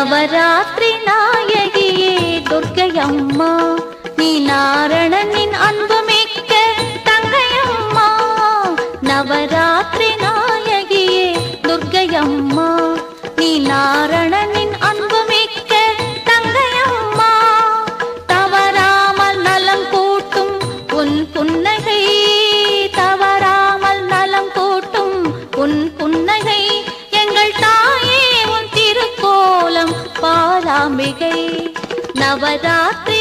நவராத்திரி நாயகியே துர்க்கையம்மா நீ நாரணனின் அன்பு மிக்க தங்கையம்மா. நவராத்திரி நாயகியே துர்க்கையம்மா நீ நாரணனின் அன்பு மிக்க தங்கையம்மா. தவறாமல் நலம் கூட்டும் உன் புன்னகை அம்பிகை நவராத்திரி